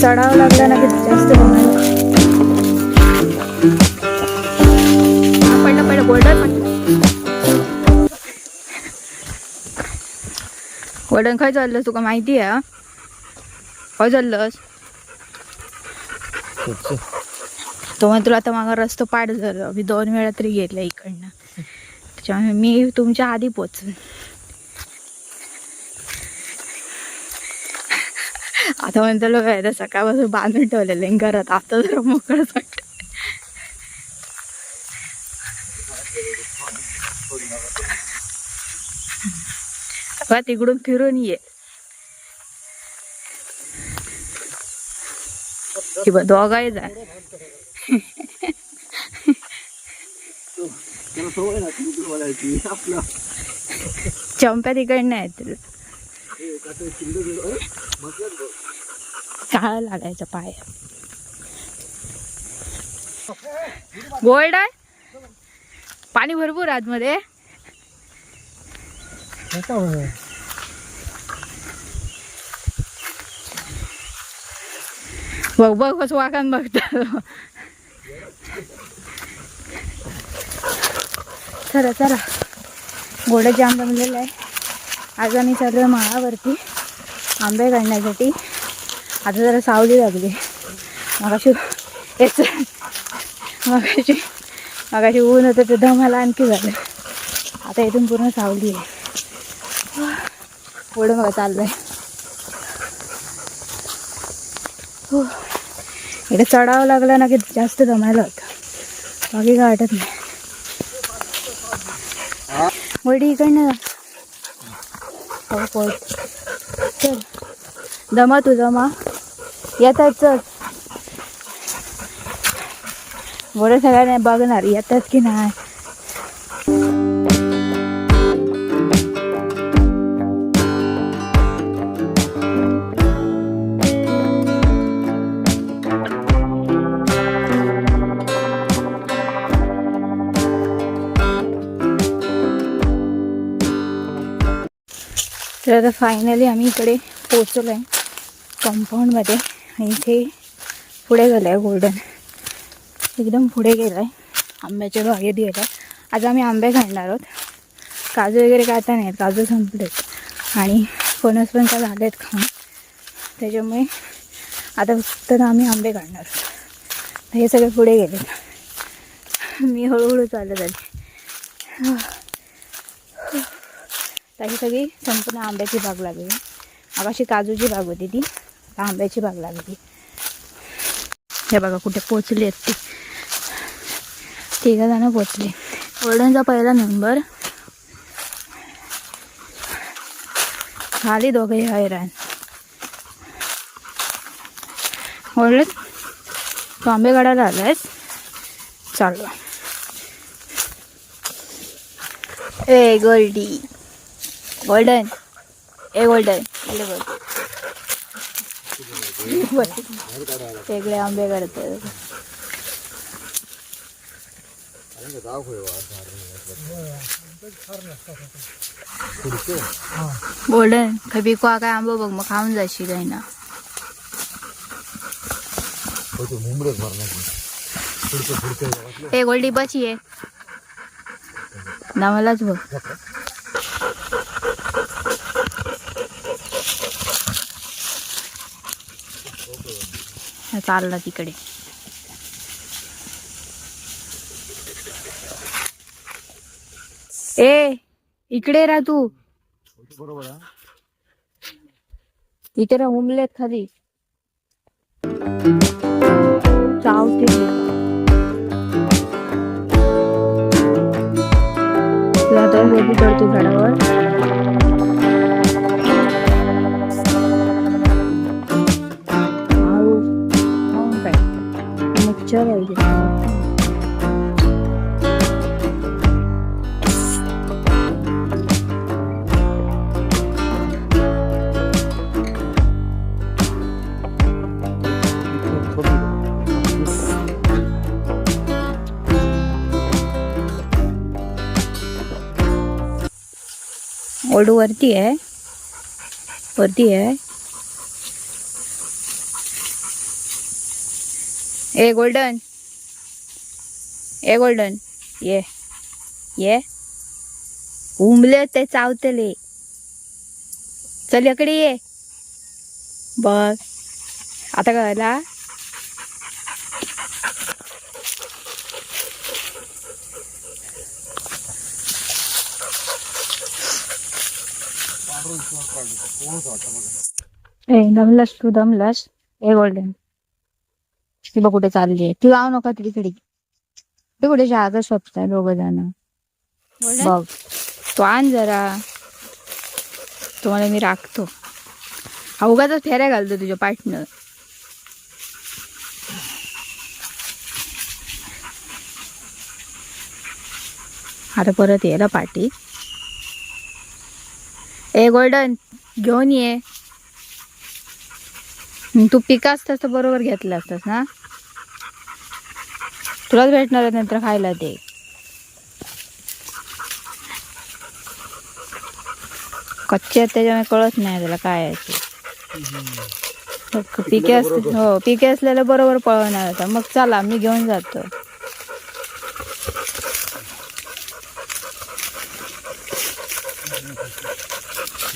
चढावं लागलं ना की जास्त पडलं पडलं गोल्डन गोल्डन खंय चाललं तुका माहिती आहे हा? खंय चाललंस? तो म्हणतो आता मागा रस्तो पाठ झालं. मी दोन वेळा तरी गेले इकडनं. त्याच्यामुळे मी तुमच्या आधी पोचून. आता म्हणतो लोक आता सकाळपासून बांधून ठेवलेलं घरात आता जरा मोकळच वाटत बा तिकडून फिरून ये. कि बा दोघाही जा. चंप्या तिकडनं आहेत काळा लागायचा पाय गोल्ड आहे. पाणी भरपूर आतमध्ये. बघ बघ कसं वाकान बघता. चला चला. गोडा जाम जमलेला आहे. आज आम्ही चाललो माळावरती आंबे काढण्यासाठी. आता जरा सावली लागली. मगाशी याच मगाशी मगाशी ऊन होतं ते दमाला आणखी झालं. आता इथून पूर्ण सावली आहे. पुढे बघा चाललंय. हो. इकडे चढावं लागलं ना की जास्त दमायला होतं. बाकी काय वाटत नाही. वडी इकडनं हो पोट चल. दमा तू जमा येतात चल. बरं सगळ्यांना बघणार येतात की नाही? तर आता फायनली आम्ही इकडे पोचलो आहे कंपाऊंडमध्ये आणि इथे पुढे गेलं आहे गोल्डन एकदम पुढे गेलं आहे आंब्याच्या बागेत गेलं आज आम्ही आंबे खाणार आहोत. काजू वगैरे काय आता नाहीत. काजू संपलेत. आणि फणस पण काय झाले आहेत खाऊन. त्याच्यामुळे आता फक्त आम्ही आंबे काढणार आहोत. हे सगळे पुढे गेले मी हळूहळू चालत आले. तर ही सगळी संपूर्ण आंब्याची बाग लागली. आगाशी काजूची बाग होती ती. आंब्याची बाग लागली. हे बघा कुठे पोचली आहेत ती. तिघा जाणं पोचली. गोल्डनचा पहिला नंबर. खाली दोघे हैराण. गोल्डन तू आंबे काढायला आलायस चालू. ए गोल्डी. गोल्डन. ए गोल्डन. इकडे बघ. वेगळे आंबे करतात गोल्डन. खबी को काय आंबो बघ मग खाऊन जाशील आहे ना. ए गोल्डी बची आहे नावालाच बघ. चालला तिकडे. ए इकडे राह तू. बरोबर इथे राह उमलेत खाली. चावते तुला तर करतो झाडावर. ओढू वरती आहे. वरती आहे. ए गोल्डन. ए गोल्डन. ये. ये. उमले ते चावतले. चल इकडे ये. बघ. आता कळला ए दमलास तू दमलास. ए गोल्डन ती बघ कुठे चालली आहे. तू जाऊ नका तिकडे ते कुठे शहाचा शोधताय दोघ जण. बघ. तो आण जरा. तुम्हाला मी राखतो. हा उगाच फेऱ्या घालतो तुझ्या पार्टनर आता परत ये ना पाठी ए गोल्डन घेऊन ये. तू पिका असतास तर बरोबर घेतलं असतास ना? तुलाच भेटणार आहे नंतर खायला ते. कच्चे त्याच्यामुळे कळत नाही त्याला काय पिके असले हो पिके असलेलं बरोबर पळवणार होता मग चला मी घेऊन जातो.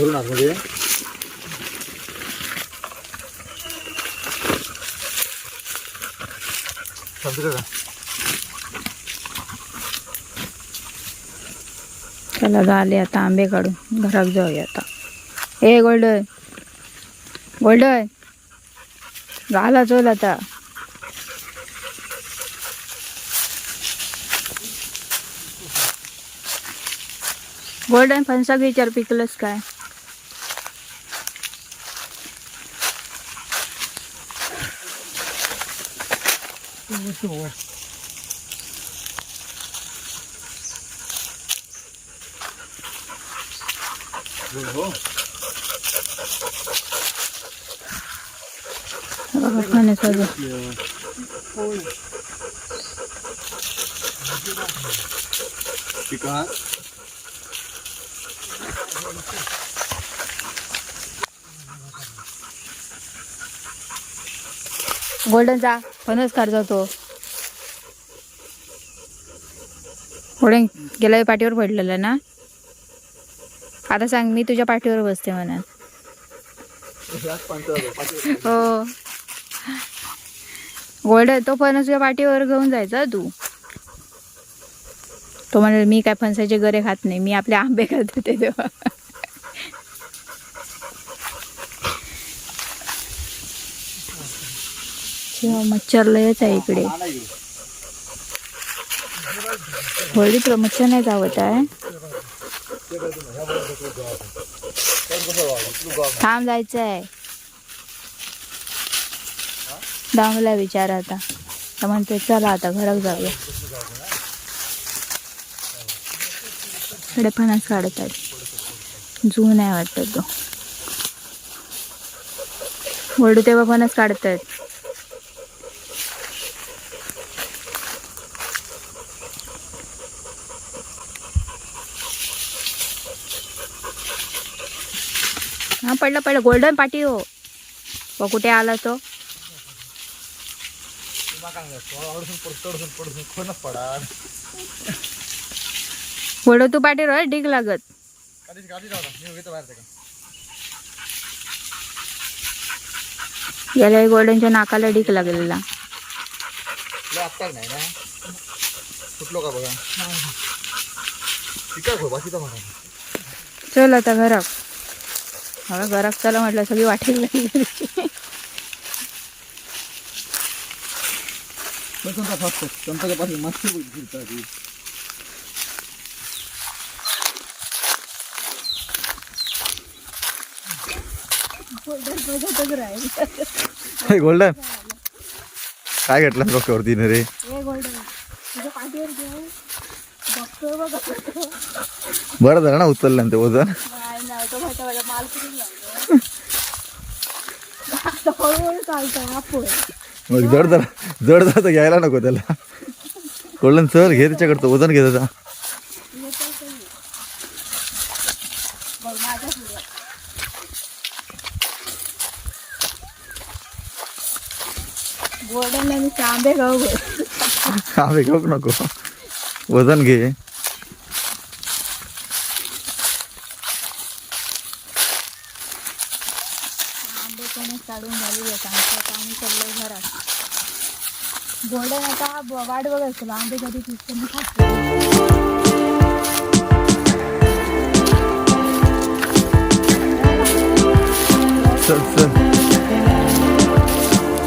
धरून आतमध्ये का चला झाले आता आंबे काढून. घरात जाऊया आता. ए गोल्डन. गोल्डन. झाला चल आता. गोल्डन फणसा विचार पिकलंस काय? हो बघा फणसाचं पिका गोल्डन जा फणस काढ जातो गोल्डन गेल्या पाठीवर पडलेलं ना. आता सांग मी तुझ्या पाठीवर बसते म्हणा हो. गोल्ड तो फणस तुझ्या पाठीवर घेऊन जायचा तू. तो म्हणाल मी काय फणसाचे गरे खात नाही मी आपले आंबे खात होते तेव्हा. मच्छर लयच आहे इकडे. होळी तुला नाही जावत आहे थांब जायचं आहे दामला विचार आता. तर म्हणतोय चला आता घरात जाऊया. इकडे फणस काढत आहेत जून आहे वाटतं तो. वडू तेव्हा फणस काढत आहेत हा पडलं पडलं. गोल्डन पाटी हो. व कुठे आला तो. वडो तू पाटी रोय डिग लागत. याला गोल्डनच्या नाकाला डीग लागलेला. का बघा चल आता घरात. हवा घरात चला म्हटलं सगळी वाटेल गोल्डन. काय घेतलं डोक्यावरती न रे? बरं झालं ना उचललं ना ते वजन मग जड जर जड जर तर घ्यायला नको त्याला. गोल्डन सर घे त्याच्याकडचं वजन घे त्याचा. आंबे खाऊ नको. वजन घे. कांदे काढून झाली आहेत आमचं काम चाललं घरात. गोल्डन आता वाट बघायचं आंबे घरी कधी खातो